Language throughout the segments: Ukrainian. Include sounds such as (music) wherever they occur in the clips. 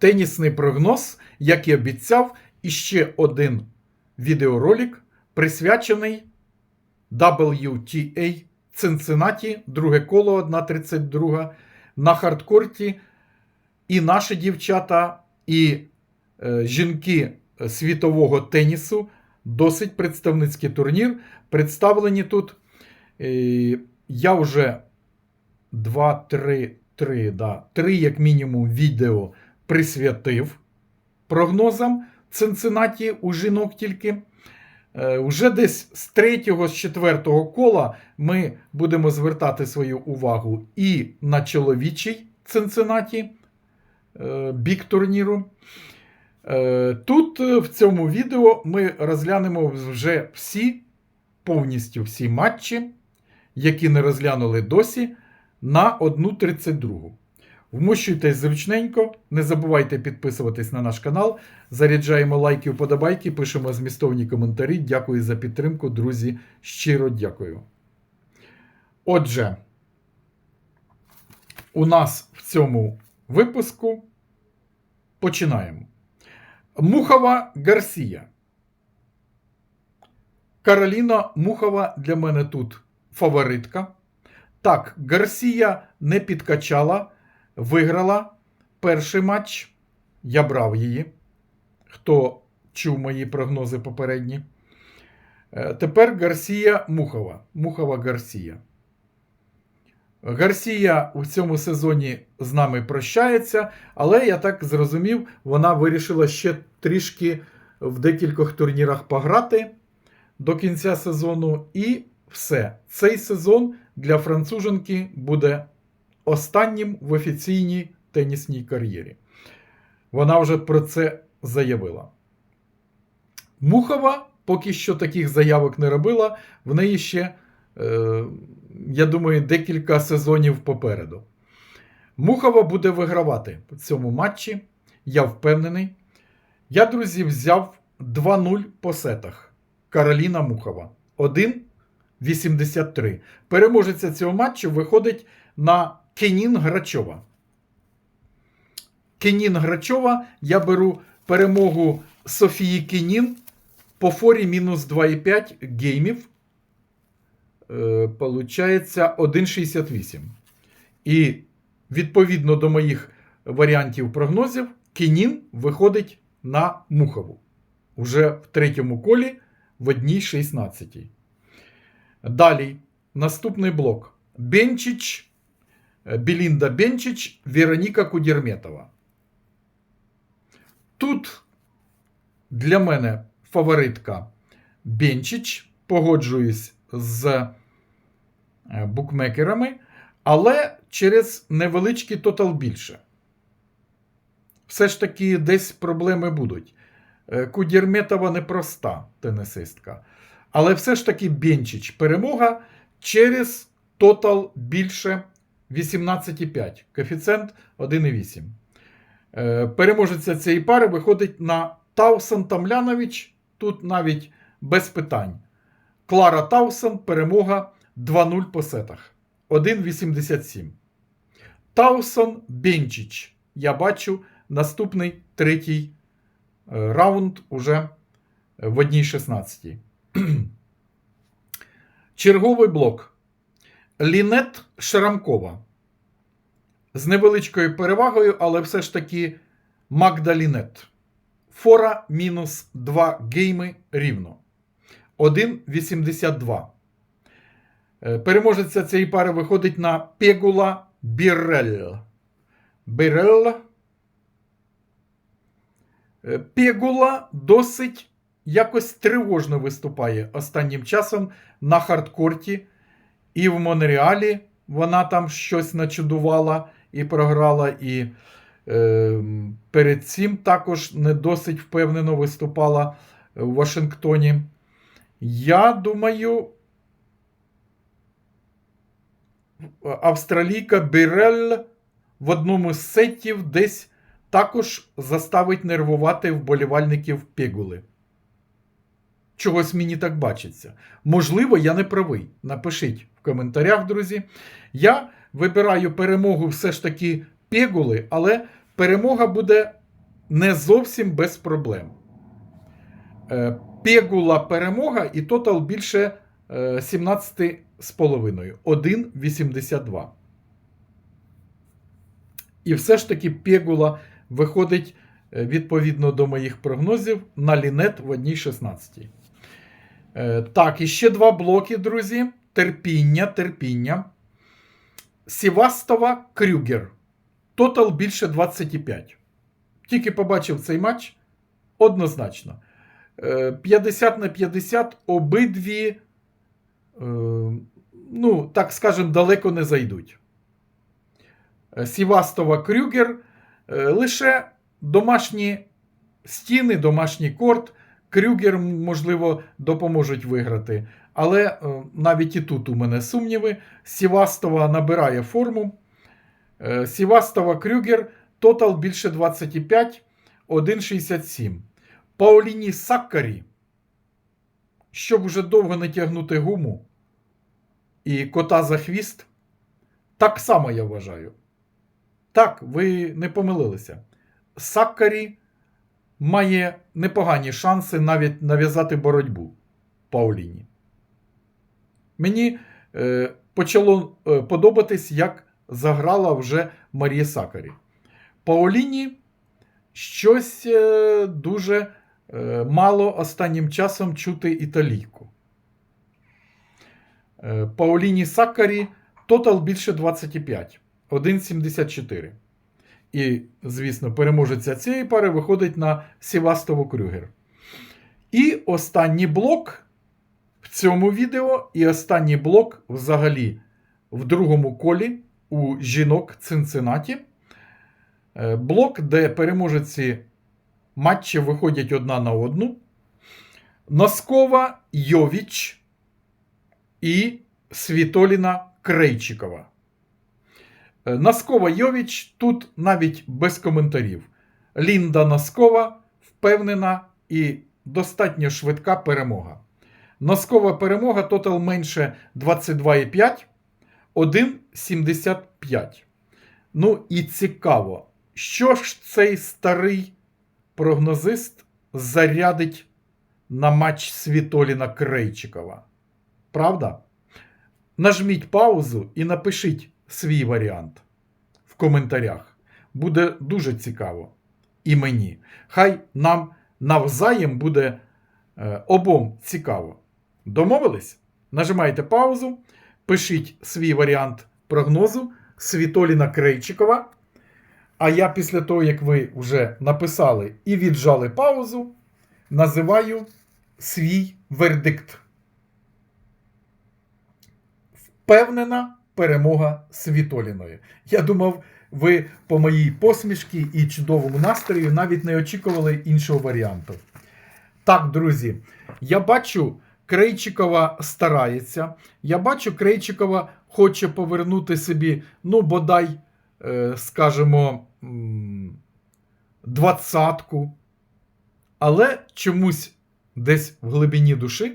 тенісний прогноз, як і обіцяв, і ще один відеоролик, присвячений WTA Цинциннаті, друге коло 1.32 на хардкорті. І наші дівчата, і е, жінки світового тенісу. Досить представницький турнір. Представлені тут. Е, я вже 2, 3, 3, да, 3, як мінімум, відео присвятив прогнозам Цинциннаті у жінок тільки. Е, Уже десь з третього, з четвертого кола ми будемо звертати свою увагу і на чоловічий Цинциннаті, е, бік турніру. Е, Тут в цьому відео ми розглянемо вже всі, повністю всі матчі, які не розглянули досі, на 1.32. Вмощуйтесь зручненько, не забувайте підписуватись на наш канал. Заряджаємо лайки, вподобайки, пишемо змістовні коментарі. Дякую за підтримку, друзі. Щиро дякую. Отже, у нас в цьому випуску починаємо. Мухова Гарсія. Кароліна Мухова для мене тут фаворитка. Так, Гарсія не підкачала, виграла перший матч. Я брав її. Хто чув мої прогнози попередні. Е, Тепер Гарсія Мухова. Мухова Гарсія. Гарсія у цьому сезоні з нами прощається, але я так зрозумів, вона вирішила ще трішки в декількох турнірах пограти до кінця сезону. І все. Цей сезон для француженки буде останнім в офіційній тенісній кар'єрі. Вона вже про це заявила. Мухова поки що таких заявок не робила, в неї ще, е, я думаю, декілька сезонів попереду. Мухова буде вигравати в цьому матчі, я впевнений. Я, друзі, взяв 2-0 по сетах. Кароліна Мухова. 1-83. Переможеця цього матчу виходить на Кенін Грачова. Кенін Грачова я беру перемогу Софії Кенін по форі мінус 2,5 геймів. Е, Получається 1,68. І відповідно до моїх варіантів прогнозів, Кенін виходить на Мухову. Уже в третьому колі в одній 16. Далі наступний блок. Бенчич, е, Белінда Бенчич, Вероніка Кудерметова. Тут для мене фаворитка Бенчич. Погоджуюсь з е, букмекерами, але через невеличкий тотал більше. Все ж таки, десь проблеми будуть. Е, Кудєрметова непроста тенісистка. Але все ж таки Бенчич перемога через тотал більше 18,5. Коефіцієнт 1,8. Е, Переможеця цієї пари виходить на Таусон Тамлянович. Тут навіть без питань. Клара Таусон перемога 2-0 по сетах. 1,87. Таусон Бенчич. Я бачу наступний третій е, раунд уже в одній 16. (clears throat) Черговий блок. Лінет Шрамкова. З невеличкою перевагою, але все ж таки Магда Лінет. Фора мінус 2 гейми рівно. 1,82. Е, Переможеця цієї пари виходить на Пегула Бірель. Бірель. Е, Пегула досить якось тривожно виступає останнім часом на хардкорті. І в Монреалі вона там щось начудувала і програла. І е, перед цим також не досить впевнено виступала в Вашингтоні. Я думаю, австралійка Бірель в одному з сетів десь також заставить нервувати вболівальників Пегули. Чогось мені так бачиться. Можливо, я не правий. Напишіть в коментарях, друзі. Я вибираю перемогу все ж таки Пегули, але перемога буде не зовсім без проблем. Е, Пегула перемога і тотал більше е, 17,5. 1,82. І все ж таки Пегула виходить е, відповідно до моїх прогнозів на лінет в 1,16. Е, Так, і ще два блоки, друзі. Терпіння, терпіння. Сівастова Крюгер. Тотал більше 25. Тільки побачив цей матч. Однозначно. Е, 50 на 50 обидві, е, ну, так скажем, далеко не зайдуть. Е, Сівастова Крюгер е, лише домашні стіни, домашній корт. Крюгер, можливо, допоможуть виграти. Але е, навіть і тут у мене сумніви. Сівастова набирає форму. Е, Сівастова Крюгер тотал більше 25, 1,67. Пауліні Саккарі, щоб уже довго не тягнути гуму і кота за хвіст, так само я вважаю. Так, ви не помилилися. Саккарі має непогані шанси навіть нав'язати боротьбу Пауліні. Мені е, почало е, подобатись, як заграла вже Марія Сакарі. Пауліні щось е, дуже е, мало останнім часом чути італійку. Е, Пауліні Сакарі тотал більше 25, 1,74. І, звісно, переможеця цієї пари виходить на Сівастову Крюгер. І останній блок в цьому відео, і останній блок взагалі в другому колі у жінок Цинциннаті. Е, Блок, де переможеці матчі виходять одна на одну. Носкова Йовіч і Світоліна Крейчикова. Е, Носкова Йовіч тут навіть без коментарів. Лінда Носкова впевнена і достатньо швидка перемога. Носкова перемога тотал менше 22,5, 1,75. Ну і цікаво, що ж цей старий прогнозист зарядить на матч Світоліна Крейчикова. Правда? Нажміть паузу і напишіть свій варіант в коментарях. Буде дуже цікаво. І мені. Хай нам навзаєм буде е, обом цікаво. Домовились? Нажимайте паузу, пишіть свій варіант прогнозу Світоліна Крейчикова. А я після того, як ви вже написали і віджали паузу, називаю свій вердикт. Впевнена перемога Світоліної. Я думав, ви по моїй посмішці і чудовому настрою навіть не очікували іншого варіанту. Так, друзі, я бачу, Крейчикова старається. Я бачу, Крейчикова хоче повернути собі, ну, бодай, е, скажімо, двадцятку. Але чомусь десь в глибині душі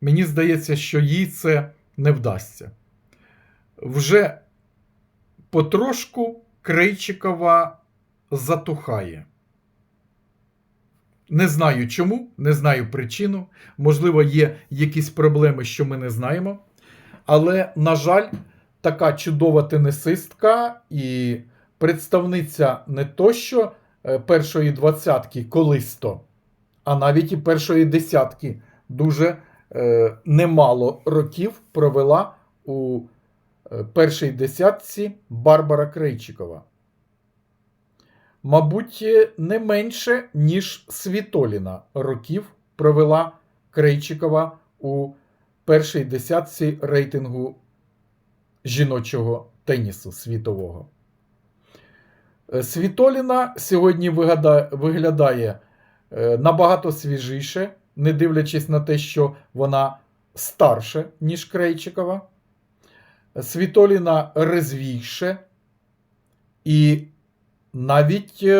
мені здається, що їй це не вдасться. Вже потрошку Крейчикова затухає. Не знаю чому, не знаю причину. Можливо, є якісь проблеми, що ми не знаємо. Але, на жаль, така чудова тенісистка і представниця не то що е, першої двадцятки колись то, а навіть і першої десятки дуже е, немало років провела у першій десятці Барбара Крейчикова. Мабуть, не менше, ніж Світоліна років провела Крейчикова у першій десятці рейтингу жіночого тенісу світового. Світоліна сьогодні виглядає е, набагато свіжіше, не дивлячись на те, що вона старше, ніж Крейчикова. Світоліна резвіше і навіть е,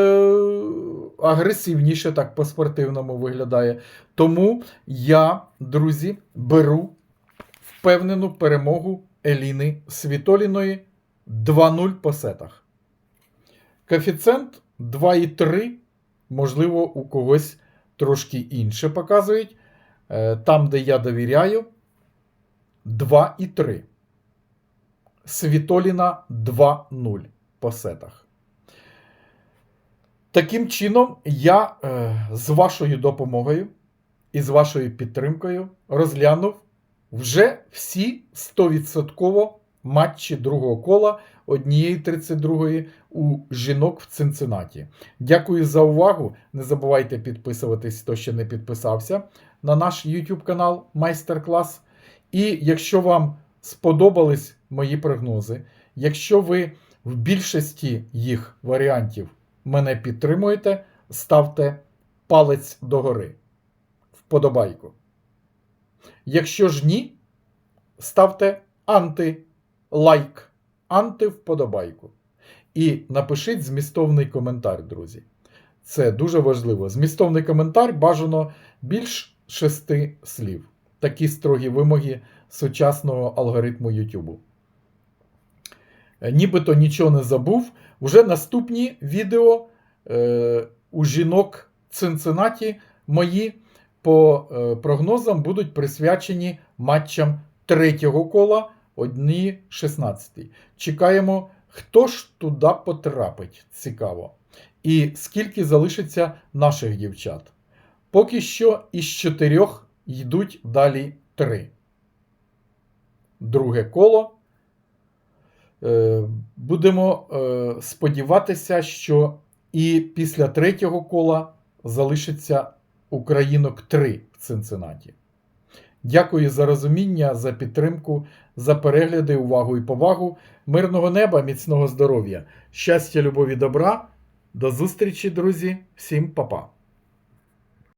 агресивніше так по-спортивному виглядає. Тому я, друзі, беру впевнену перемогу Еліни Світоліної 2-0 по сетах. Коефіцієнт 2,3. Можливо, у когось трошки інше показують. Е, Там, де я довіряю, 2,3. Світоліна 2,0 по сетах. Таким чином, я е, з вашою допомогою і з вашою підтримкою розглянув вже всі 100% матчі другого кола однієї 32-ї у жінок в Цинциннаті. Дякую за увагу. Не забувайте підписуватись, хто ще не підписався на наш YouTube канал Майстер-клас. І якщо вам сподобались мої прогнози, якщо ви в більшості їх варіантів мене підтримуєте, ставте палець догори. Вподобайку. Якщо ж ні, ставте анти-лайк, анти-вподобайку. І напишіть змістовний коментар, друзі. Це дуже важливо. Змістовний коментар бажано більш шести слів. Такі строгі вимоги сучасного алгоритму YouTube. Е, Нібито нічого не забув. Уже наступні відео е, у жінок Цинциннаті мої по е, прогнозам будуть присвячені матчам третього кола, одні 16. Чекаємо, хто ж туди потрапить. Цікаво. І скільки залишиться наших дівчат. Поки що із чотирьох йдуть далі три. Друге коло. Е, Будемо е, сподіватися, що і після третього кола залишиться українок 3 в Цинциннаті. Дякую за розуміння, за підтримку, за перегляди, увагу і повагу. Мирного неба, міцного здоров'я, щастя, любові, добра. До зустрічі, друзі. Всім па-па.